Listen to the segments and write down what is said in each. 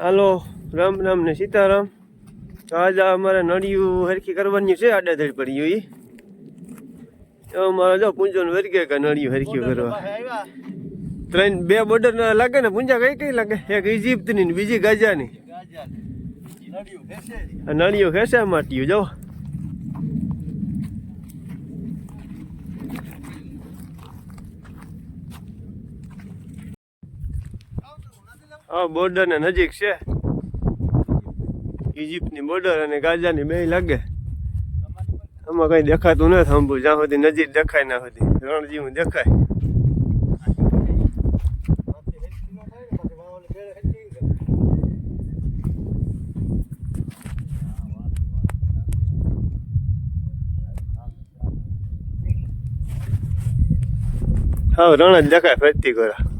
હાલો રામ રામ ને સીતારામ. આજે અમારે નળિયું હરખી કરવાની છે આડાધડ પડ્યું ઈ તો અમારે જો પૂંજો વર્ગે કે નળિયું હરખી કરવા. ત્રણ બે બોર્ડર લાગે ને પૂંજા કઈ કઈ લાગે? એક ઇજિપ્તની ને બીજી ગાજાની. નળિયું ખેંચે માટ્યું જો. બોર્ડર ને નજીક છે. ઇજિપ્તની બોર્ડર અને ગાજાની બે લાગે. આમાં કઈ દેખાતું નથી હંભું જ્યાં સુધી નજીક દેખાય ના સુધી. રણ જેવું દેખાય. હા, રણ જ દેખાય ફરતી કરા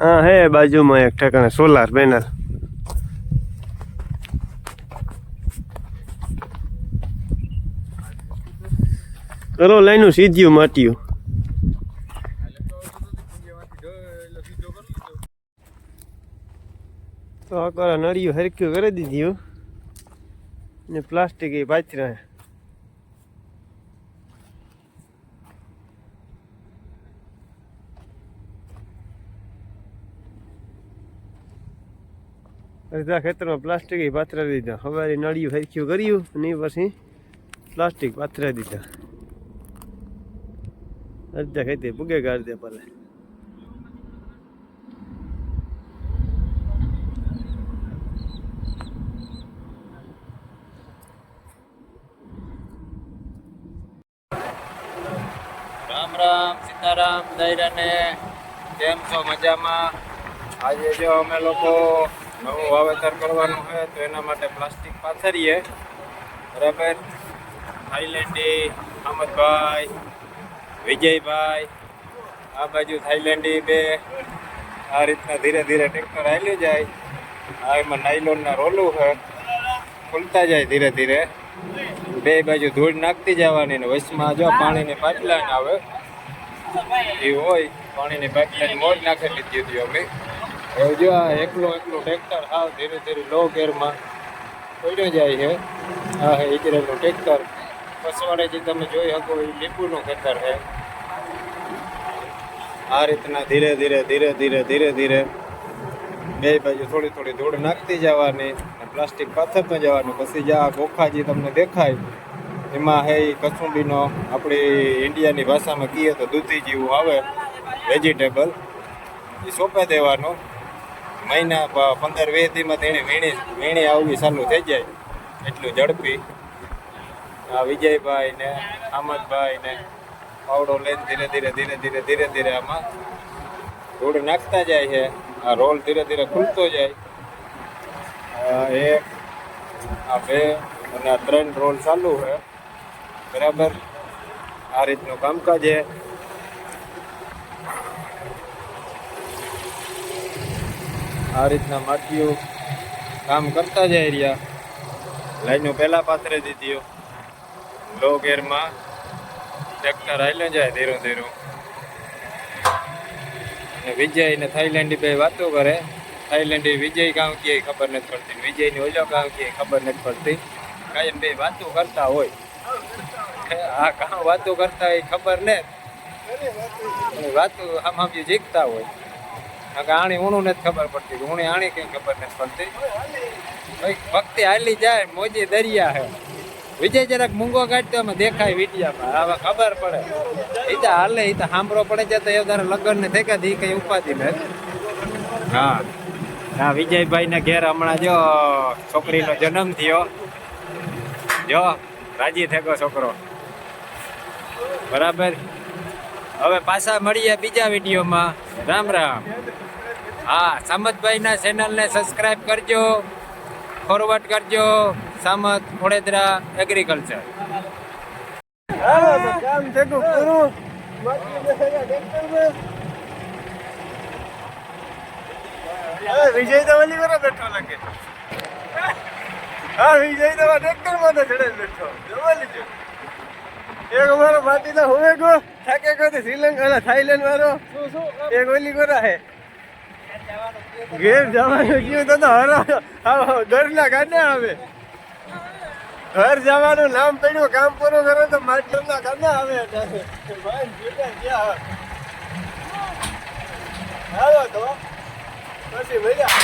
હા, હે, બાજુમાં એક ઠેકાણે સોલાર પેનલ કરો લઈનું સીધ્યું, માટ્યું. તો આ નળિયું હરખ્યું કરી દીધું. ને પ્લાસ્ટિક એ પાથરા અડધા ખેતરમાં પ્લાસ્ટિક એ પાથરા દીધા. સવારે નળિયું હરખ્યું કર્યું અને પછી પ્લાસ્ટિક પાથરા દીધા. અડધા ખેતી પૂગે કાઢ દે ભલે રામ રામ, સીતારામ, દૈરાને. કેમ છો? મજામાં? આજે જો અમે લોકો નવું વાવેતર કરવાનું હોય તો એના માટે પ્લાસ્ટિક પાથરીએ. બરાબર? થાઈલેન્ડી, અહમદભાઈ, વિજયભાઈ, આ બાજુ થાઈલેન્ડી બે આ રીતના ધીરે ધીરે ટ્રેક્ટર હાલ્યું જાય. આ એમાં નાયલોનના રોલું છે ખુલતા જાય ધીરે ધીરે. બે બાજુ ધૂળ નાખતી જવાની ને વચમાં જો પાણીની પાઇપલાઇન આવે, એ હોય, પાણીની પાઇપલાઇન મોજ નાખી લીધી હતી અમે. હવે જો આ એકલો એકલો ટ્રેક્ટર હાવ ધીરે ધીરે લો ગેરમાં પડ્યો જાય છે. આ હે ઇજરેલનું ટ્રેક્ટર પછવાડે જે તમે જોઈ શકો એ લીંબુનું ખેતર છે. આ રીતના ધીરે ધીરે ધીરે ધીરે ધીરે ધીરે બે બાજુ થોડી થોડી ધૂળ નાખતી જવાની અને પ્લાસ્ટિક પાથરતું જવાનું. પછી જે આ ગોખા જે તમને દેખાય, એમાં હે કસુંબીનો આપણી ઇન્ડિયાની ભાષામાં કહીએ તો દૂધી જેવું આવે વેજીટેબલ એ સોંપે દેવાનું. મહિના પંદર વીસ દીમાં તેણે વીણી વીણી આવવી ચાલુ થઈ જાય. એટલું ઝડપી. આ વિજયભાઈ ને અહમદભાઈ ને પાવડો લઈને ધીરે ધીરે ધીરે ધીરે ધીરે ધીરે આમાં ધૂળ નાખતા જાય છે. આ રોલ ધીરે ધીરે ખુલતો જાય. એક, આ બે અને આ ત્રણ રોલ ચાલુ છે. બરાબર? આ રીતનું કામકાજ છે. આ રીતના માટીઓ કામ કરતા જાય રહ્યા. લાઈનો પહેલા પાથરે દીધી લો ગેરમાં ટ્રેક્ટર હાલ્યો જાય ધીરો ધીરો. અને વિજય ને થાઈલેન્ડી બે વાતો કરે. થાઈલેન્ડી વિજય કામ કે ખબર નથી પડતી. વિજયની ઓલો કામ કે ખબર નથી પડતી. કાયમ બે વાતો કરતા હોય. આ કામ વાતો કરતા હોય ખબર ને. વાતો આમ આમ જે જીખતા હોય. કે આણી ઊણું નથી ખબર પડતી, ઊણી આણી કઈ ખબર નથી પડતી. ભાઈ, ભક્તિ હાલી જાય, મોજી દરિયા હે. વિજય જરાક મૂંગો કાઢતો એમાં દેખાય વિડિયામાં, હવે ખબર પડે. એ તો હાલે એ તો સાંભળો પડે છે, તો એ તારે લગ્ન ને થઈ ગયા કઈ ઉપાધિ નથી. હા. હા વિજયભાઈ ને ઘેર હમણાં જો છોકરીનો જન્મ થયો. જો, રાજી થયો છોકરો. બરાબર? હવે પાછા મળીએ બીજા વિડીયોમાં. રામ રામ. હા, સામતભાઈના ચેનલને સબસ્ક્રાઇબ કરજો. ફોરવર્ડ કરજો. સામત વડોદરા એગ્રીકલ્ચર વિજય તો હા, વિજય તો ટ્રેક્ટરમાં તો અમારો પાટીલા હોવે ગો થાકે તો શ્રીલંકા થાઈલેન્ડ વાળો. એક ઓલી ગોરા હે. ઘેર જવાનું કયું તો તો હરા કાઢે આવે. ઘર જવાનું નામ પડ્યું, કામ પૂરું કરે તો માસ્ટરના કાઢે આવે હાલો તો. પછી મળ્યા.